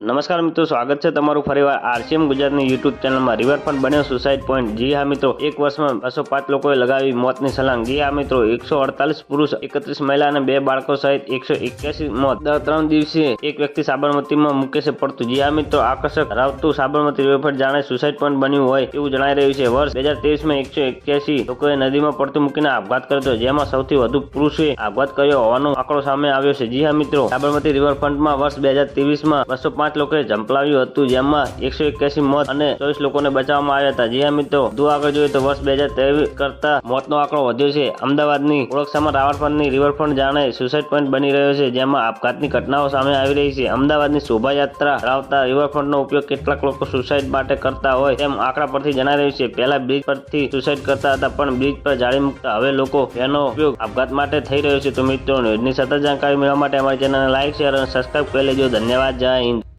નમસ્કાર મિત્રો, સ્વાગત છે તમારું ફરીવાર આરસીએમ ગુજરાતની યુટ્યુબ ચેનલમાં. રિવરફ્રન્ટ બન્યો સુસાઇડ પોઈન્ટ જી હા મિત્રો, એક વર્ષમાં બસો પાંચ લોકોએ લગાવી મોતની સલાંગ જી હા મિત્રો, એકસો અડતાલીસ પુરુષ, એકત્રીસ મહિલા અને બે બાળકો સહિત એકસો એક્યાસી મોત. દર ત્રણ દિવસે એક વ્યક્તિ સાબરમતીમાં મૂકે છે પડતું. જી હા મિત્રો, આકર્ષક રાવતું સાબરમતી રિવરફ્રન્ટ જાણે સુસાઇડ પોઈન્ટ બન્યું હોય એવું જણાઈ રહ્યું છે. વર્ષ બે હજાર તેવીસમાં એકસો એક્યાસી લોકોએ નદીમાં પડતું મૂકીને આપઘાત કર્યો હતો, જેમાં સૌથી વધુ પુરુષે આપઘાત કર્યો હોવાનો આંકડો સામે આવ્યો છે. જી હા મિત્રો, સાબરમતી રિવરફ્રન્ટમાં વર્ષ બે હજાર તેવીસમાં બસો પાંચ લોકોએ ઝંપલાવ્યું હતું, જેમાં એકસો એક્યાસી મોત અને ચોવીસ લોકોને બચાવવામાં આવ્યા હતા. જ્યાં મિત્રો, વધુ આગળ જોઈએ તો વર્ષ બે હજાર ત્રેવીસ કરતા મોતનો આંકડો વધ્યો છે. અમદાવાદની ઓળખસામાં રાવળફ્રન્ટની રિવરફ્રન્ટ જાણે સુસાઇડ પોઈન્ટ બની રહ્યો છે, જેમાં આપઘાતની ઘટનાઓ સામે આવી રહી છે. અમદાવાદની શોભાયાત્રા ધરાવતા રિવરફ્રન્ટનો ઉપયોગ કેટલાક લોકો સુસાઇડ માટે કરતા હોય તેમ આંકડા પરથી જણાઈ રહ્યું છે. પહેલા બ્રિજ પરથી સુસાઇડ કરતા હતા, પણ બ્રિજ પર જાળી મૂકતા હવે લોકો તેનો ઉપયોગ આપઘાત માટે થઈ રહ્યો છે. તો મિત્રો, ન્યૂઝની સતત જાણકારી મેળવવા માટે અમારી ચેનલને લાઈક, શેર અને સબસ્ક્રાઇબ કરી લેજો. ધન્યવાદ. જય હિન્દ.